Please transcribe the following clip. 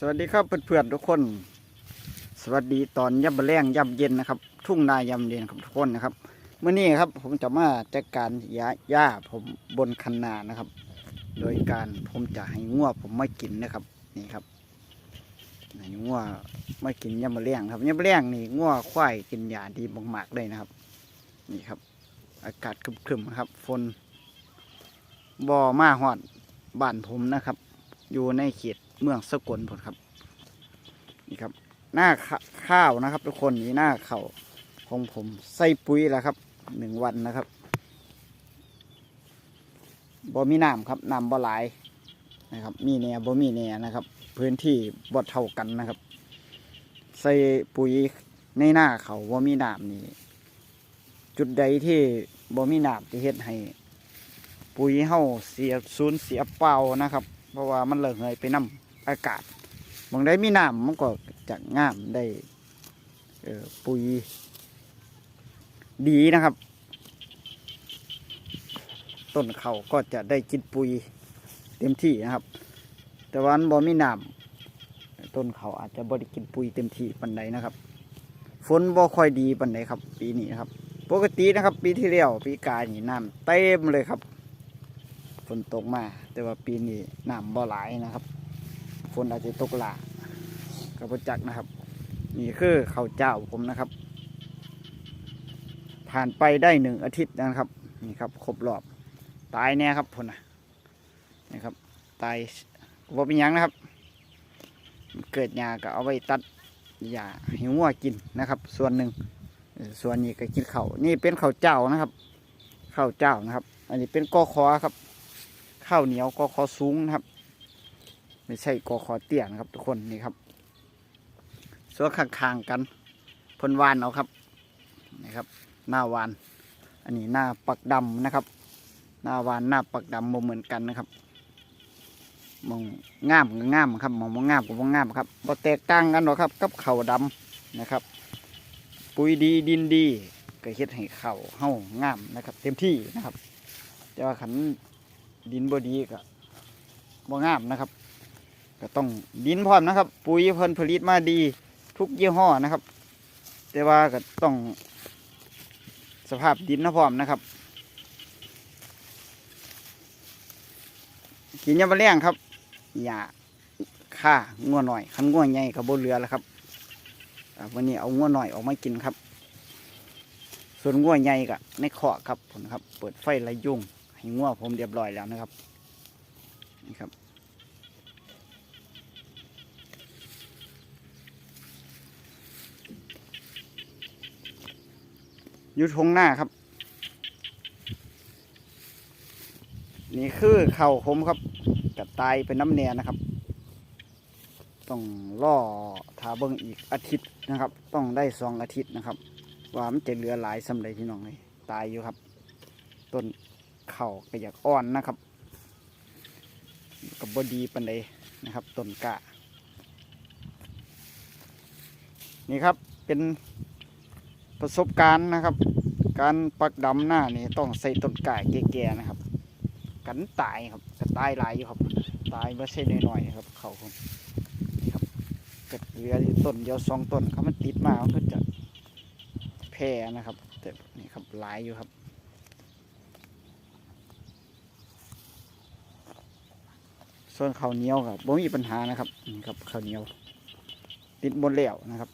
สวัสดีครับเพื่อนๆทุกคน สวัสดีตอนย่ำแรงย่ำเย็นนะครับ ทุ่งนายำเย็นครับทุกคนนะครับเมื่อนี้ครับผมจะมาจัดการหญ้าหญ้าผมบนคันนานะครับ โดยการผมจะให้งัวผมไม่กินนะครับนี่ครับให้งัวไม่กินย่ำแรงครับย่ำแรงนี่งัวควายกินหญ้าดีมากๆเลยนะครับ นี่ครับ อากาศครึมๆนะครับฝนบ่อมาหอดบ้านผมนะครับ อยู่ในเขต เมืองสกลผลครับ นี่ครับ หน้าขข้าวนะครับ ทุกคนนี่หน้าเขาของผมใส่ปุ๋ยแล้วครับหนึ่งวันนะครับบ่มีน้ำครับน้ำบ่หลายนะครับ มีแน่บ่มีแน่นะครับ พื้นที่บ่เท่ากันนะครับ ใส่ปุ๋ยในหน้าเขาบ่มีน้ำนี่จุดใดที่บ่มีน้ำจะเฮ็ดให้ ปุ๋ยเฮาเสียสูญเสียเปล่านะครับ เพราะว่ามันระเหยไปน้ำ อากาศบางได้มีน้ำมันก็จะงามได้ปุ๋ยดีนะครับ ต้นเขาก็จะได้กินปุ๋ยเต็มที่นะครับ แต่วันบ่มีน้ำต้นเขาอาจจะบ่ได้กินปุ๋ยเต็มที่ปันใดนะครับ ฝนบ่ค่อยดีปันใดครับ ปีนี้นะครับ ปกตินะครับ ปีที่แล้วปีกายนี่น้ำเต็มเลยครับฝนตกมา แต่ว่าปีนี้น้ำบ่หลายนะครับ ฝนอาจจะตกหลากับประจักนะครับ นี่คือเขาเจ้าผมนะครับ ผ่านไปได้หนึ่งอาทิตย์นะครับ นี่ครับครบรอบ ตายแน่ครับพนนะนี่ครับ ตายว่าเป็นยังนะครับ เกิดยาก็เอาไว้ตัดหญ้าห้วัวกินนะครับ ส่วนหนึ่งส่วนนี้ก็กินเขานี่เป็นเขาเจ้านะครับข้าวเจ้านะครับ อันนี้เป็นกอคอครับ ข้าวเหนียวกอคอสูงนะครับ ไม่ใช่กอคอเตี้ยนะครับ ทุกคนนี่ครับส่วนข้างๆกันพนวานเอาครับนี่ครับ หน้าวาน อันนี้หน้าปักดำนะครับ หน้าวานหน้าปักดำบ่เหมือนกันนะครับมองงามก็งามครับมองบ่งงามก็บ่งงามครับบ่แตกต่างกันหรอกครับ กับเข้าวดำนะครับ ปุ๋ยดีดินดีก็เฮ็ดให้เข้าวเฮางามนะครับ เต็มที่นะครับ แต่ว่าขันดินบดีก็บ่งามนะครับ ก็ต้องดินพร้อมนะครับ ปุ๋ยเพิ่นผลิตมาดีทุกยี่ห้อนะครับ แต่ว่าก็ต้องสภาพดินนะพร้อมนะครับ กินยามมาแรงครับอย่าฆ่างัวหน่อยคันงัวใหญ่กับบนเรือแล้วครับวันนี้เอางัวหน่อยออกมากินครับ ส่วนงัวใหญ่ก็ในขอครับผมครับ เปิดไฟไล่ยุ่งให้งัวผมเรียบร้อยแล้วนะครับนี่ครับ อยุทงหน้าครับ นี่คือเข่าผมครับกระตายเป็นน้ำแน่นะครับ ต้องล่อทาเบิ้งอีกอาทิตย์นะครับ ต้องได้สองอาทิตย์นะครับ ว่ามันจะเหลือหลายสำใดพี่น้องเลยตายอยู่ครับต้นเข่าก็อยากอ่อนนะครับกับบดีปันใดนะครับต้นกะ นี่ครับเป็น ประสบการณ์นะครับ การปักดำหน้านี่ต้องใส่ต้นกะแก่ๆนะครับ กันตายครับก็ตายหลายอยู่ครับ ตายไม่ใช่น้อยๆครับ เขาผมนี่ครับก็เหลือต้นเดียวสองต้นเขามันติดมามันก็จะแพร่นะครับ แต่นี่ครับหลายอยู่ครับส่วนข้าวเหนียวครับบ่มีปัญหานะครับนี่ครับข้าวเหนียว ติดบนแล้วนะครับ